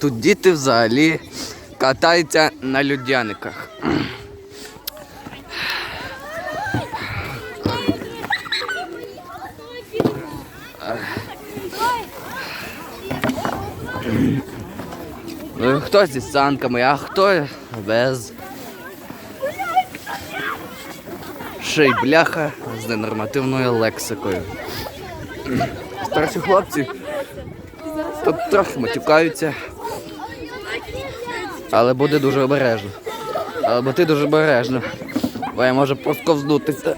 Тут діти взагалі катаються на людяниках. Ну, хто зі санками, а хто без. Ще й бляха з ненормативною лексикою. Старші хлопці тут трохи матюкаються. Але буде дуже обережно. Але бути дуже обережно. Бо я можу посковзнутися.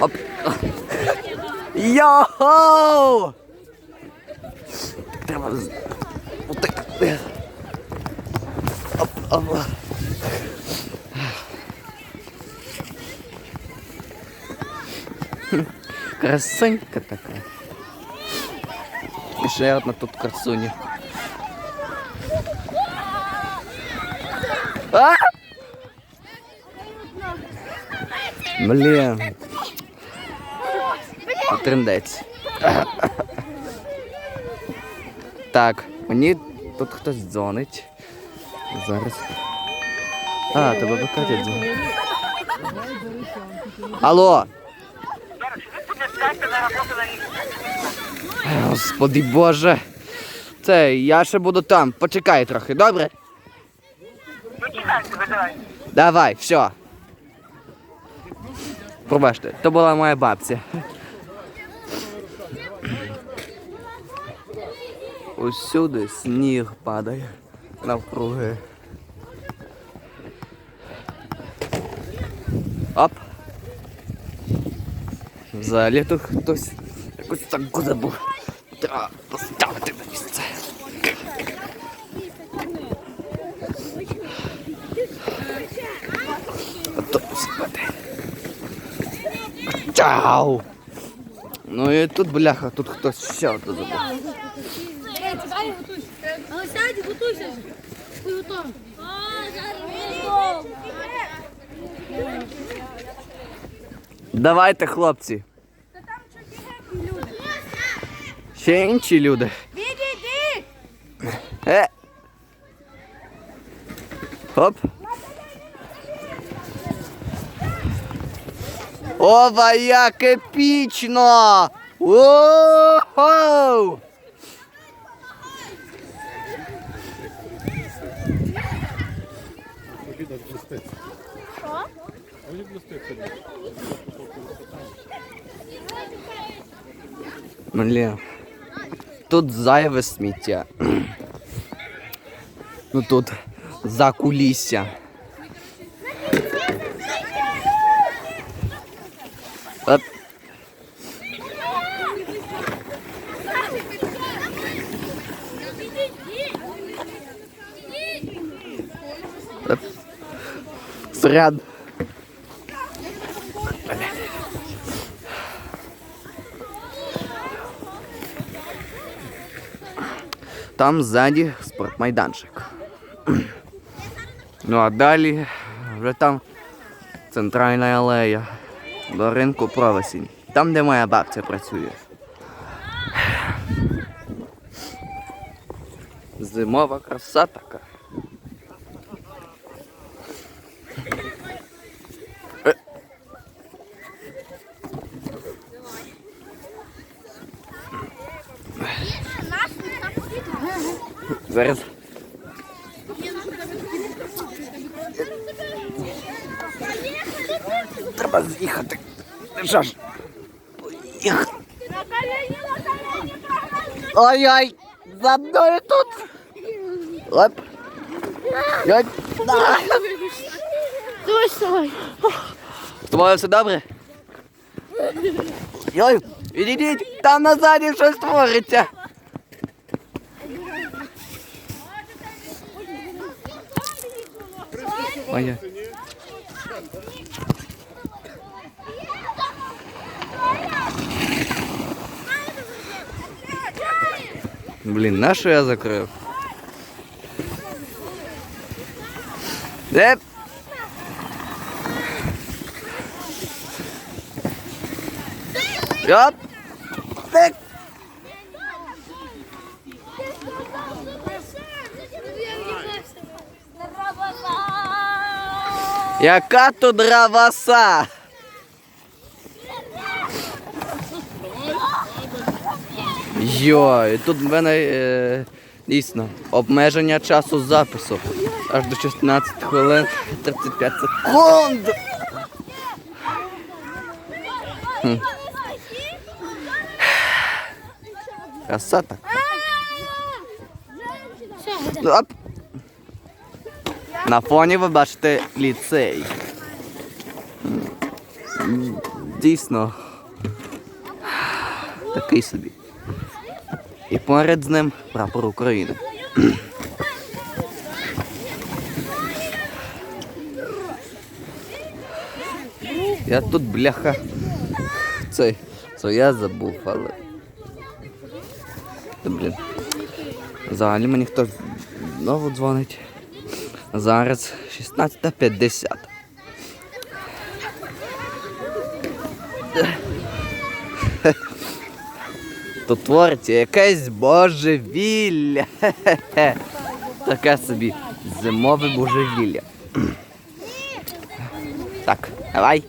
Оп. Йоу! Треба отак. Оп, оп. Хм, Красунька така. І ще одна тут красуня. А! Блін. Трендець. Так, мені тут хтось дзвонить. Зараз. А, тебе Катя дзвонить. Алло. Господи Боже. Це я ще буду там. Почекай трохи, добре? Ну чекай тебе, давай. Давай, все. Пробачте, то була моя бабця. Усюди сніг падає навкруги. Оп. Взагалі тут хтось якось так забув. Треба поставити на місце. Чау! Ну і тут бляха, тут хтось ще одне забув. Давайте, хлопці. Ще інші люди. Е. Оп. Ова, як епічно! Блін. Тут зайве сміття. Ну тут за кулісся. Сряд. Там ззаді спортмайданчик. Ну а далі вже там центральна алея до ринку провесінь. Там, де моя бабця працює. Зимова краса така. Зараз. Треба з'їхати. Що ж? Поїхати. Ой-ой! За мною тут! Оп! Йой! Давай вставай. З тобою все добре? Йой! Відійдіть! Там назаді щось твориться! Ой. Блін, на що я закрив? Де? Оп! Так. Яка тут драваса? Йой, тут в мене е, дійсно обмеження часу запису. Аж до 16 хвилин 35 секунд. Хм. Красота. Оп. На фоні ви бачите ліцей. Дійсно. Такий собі. І поряд з ним прапор України. Я тут бляха. Цей, це я забув, але. Та, блін. Взагалі мені хтось знову дзвонить. Зараз 16.50. Тут твориться якесь божевілля. Таке собі зимове божевілля. Так, давай.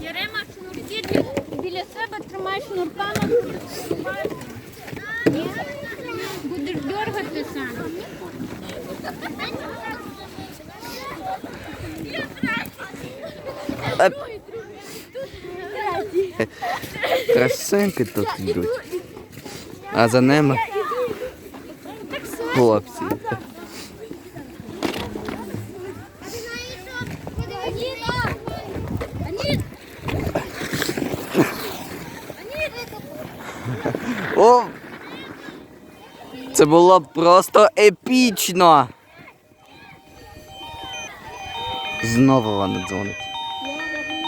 Ярема шнурки біля себе тримай шнурками. Будеш дергати сам. Оп. Красеньки тут йдуть. А за ними хлопці. О! Це було просто епічно. Знову вона дзвонить.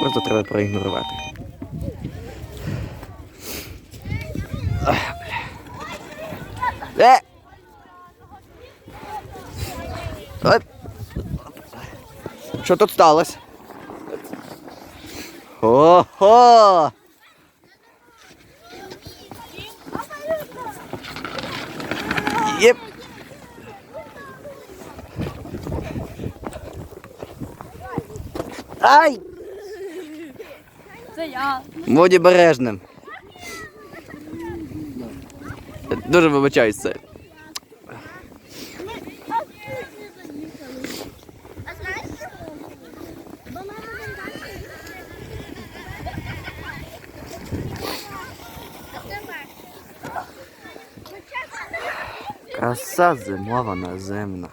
Просто треба проігнорувати. Е! Що тут сталося? Ого! Єп. Ай! Це я. Будь бережним. Дуже вибачаюсь це. Краса зимова наземна.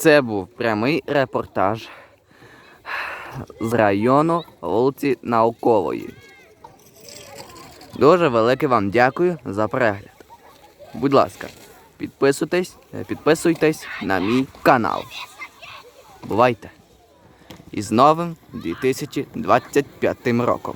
Це був прямий репортаж з району вулиці Наукової. Дуже велике вам дякую за перегляд. Будь ласка, підписуйтесь, підписуйтесь на мій канал. Бувайте! І з новим 2025 роком.